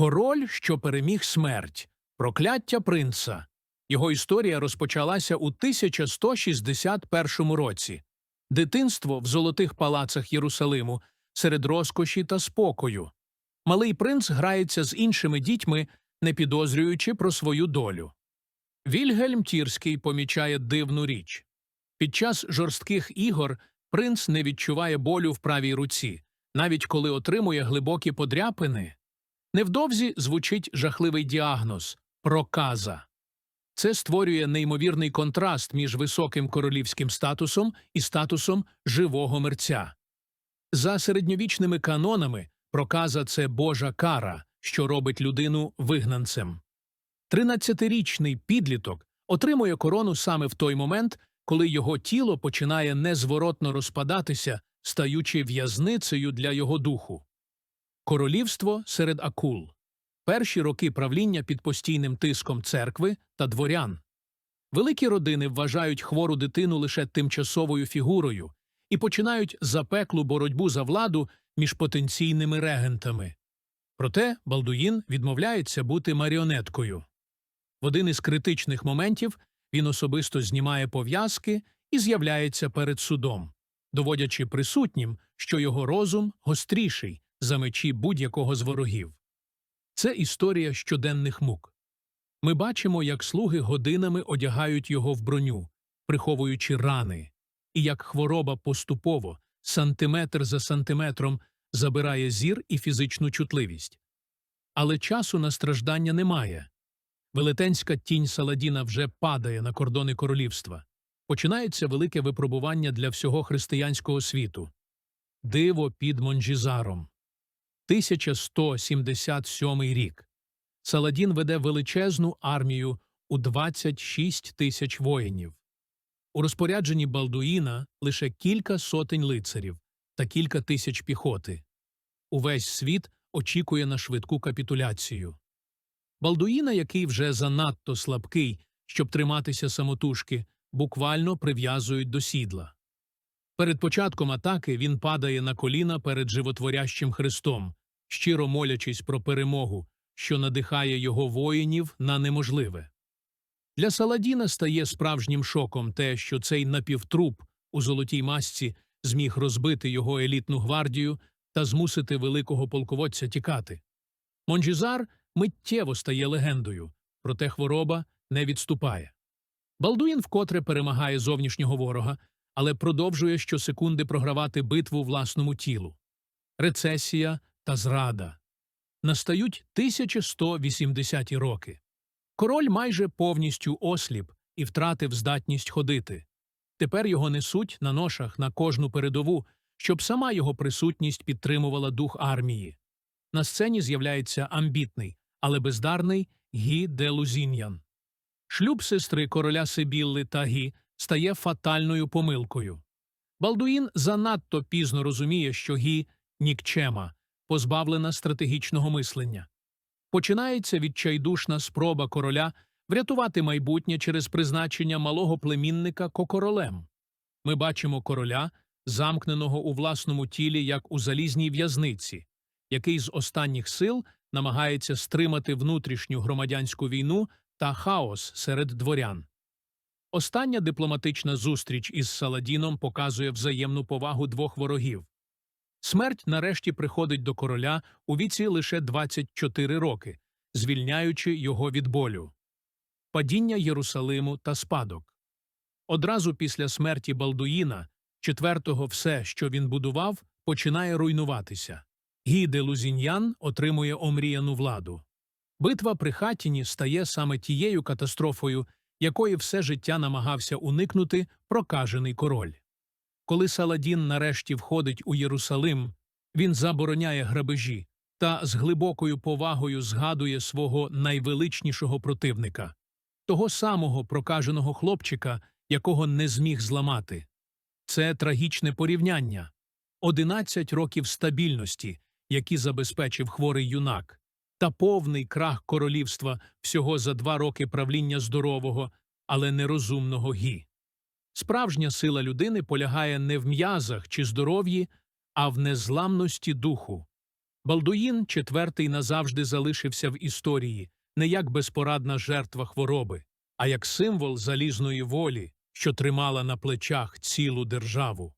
Король, що переміг смерть, прокляття принца. Його історія розпочалася у 1161 році. Дитинство в золотих палацах Єрусалиму серед розкоші та спокою. Малий принц грається з іншими дітьми, не підозрюючи про свою долю. Вільгельм Тірський помічає дивну річ. Під час жорстких ігор принц не відчуває болю в правій руці, навіть коли отримує глибокі подряпини. Невдовзі звучить жахливий діагноз проказа. Це створює неймовірний контраст між високим королівським статусом і статусом живого мерця. За середньовічними канонами проказа це божа кара, що робить людину вигнанцем. Тринадцятирічний підліток отримує корону саме в той момент, коли його тіло починає незворотно розпадатися, стаючи в'язницею для його духу. Королівство серед акул перші роки правління під постійним тиском церкви та дворян. Великі родини вважають хвору дитину лише тимчасовою фігурою і починають запеклу боротьбу за владу між потенційними регентами. Проте Балдуїн відмовляється бути маріонеткою. В один із критичних моментів він особисто знімає пов'язки і з'являється перед судом, доводячи присутнім, що його розум гостріший за мечі будь-якого з ворогів. Це історія щоденних мук. Ми бачимо, як слуги годинами одягають його в броню, приховуючи рани, і як хвороба поступово, сантиметр за сантиметром, забирає зір і фізичну чутливість. Але часу на страждання немає. Велетенська тінь Саладіна вже падає на кордони королівства. Починається велике випробування для всього християнського світу. Диво під Монжізаром. 1177 рік. Саладін веде величезну армію у 26 тисяч воїнів. У розпорядженні Балдуїна лише кілька сотень лицарів та кілька тисяч піхоти. Увесь світ очікує на швидку капітуляцію. Балдуїна, який вже занадто слабкий, щоб триматися самотужки, буквально прив'язують до сідла. Перед початком атаки він падає на коліна перед животворящим Христом, щиро молячись про перемогу, що надихає його воїнів на неможливе. Для Саладіна стає справжнім шоком те, що цей напівтруп у золотій масці зміг розбити його елітну гвардію та змусити великого полководця тікати. Монжізар миттєво стає легендою, проте хвороба не відступає. Балдуїн вкотре перемагає зовнішнього ворога, але продовжує щосекунди програвати битву власному тілу. Рецесія та зрада. Настають 1180 роки. Король майже повністю осліп і втратив здатність ходити. Тепер його несуть на ношах на кожну передову, щоб сама його присутність підтримувала дух армії. На сцені з'являється амбітний, але бездарний Гі де Лузіньян. Шлюб сестри короля Сибілли та Гі стає фатальною помилкою. Балдуїн занадто пізно розуміє, що Гі нікчема, позбавлена стратегічного мислення. Починається відчайдушна спроба короля врятувати майбутнє через призначення малого племінника кокоролем. Ми бачимо короля, замкненого у власному тілі, як у залізній в'язниці, який з останніх сил намагається стримати внутрішню громадянську війну та хаос серед дворян. Остання дипломатична зустріч із Саладіном показує взаємну повагу двох ворогів. Смерть нарешті приходить до короля у віці лише 24 роки, звільняючи його від болю. Падіння Єрусалиму та спадок. Одразу після смерті Балдуїна, четвертого все, що він будував, починає руйнуватися. Гіде Лузіньян отримує омріяну владу. Битва при Хатіні стає саме тією катастрофою, якої все життя намагався уникнути прокажений король. Коли Саладін нарешті входить у Єрусалим, він забороняє грабежі та з глибокою повагою згадує свого найвеличнішого противника того самого прокаженого хлопчика, якого не зміг зламати. Це трагічне порівняння одинадцять років стабільності, які забезпечив хворий юнак, та повний крах королівства всього за два роки правління здорового, але нерозумного гі. Справжня сила людини полягає не в м'язах чи здоров'ї, а в незламності духу. Балдуїн IV назавжди залишився в історії не як безпорадна жертва хвороби, а як символ залізної волі, що тримала на плечах цілу державу.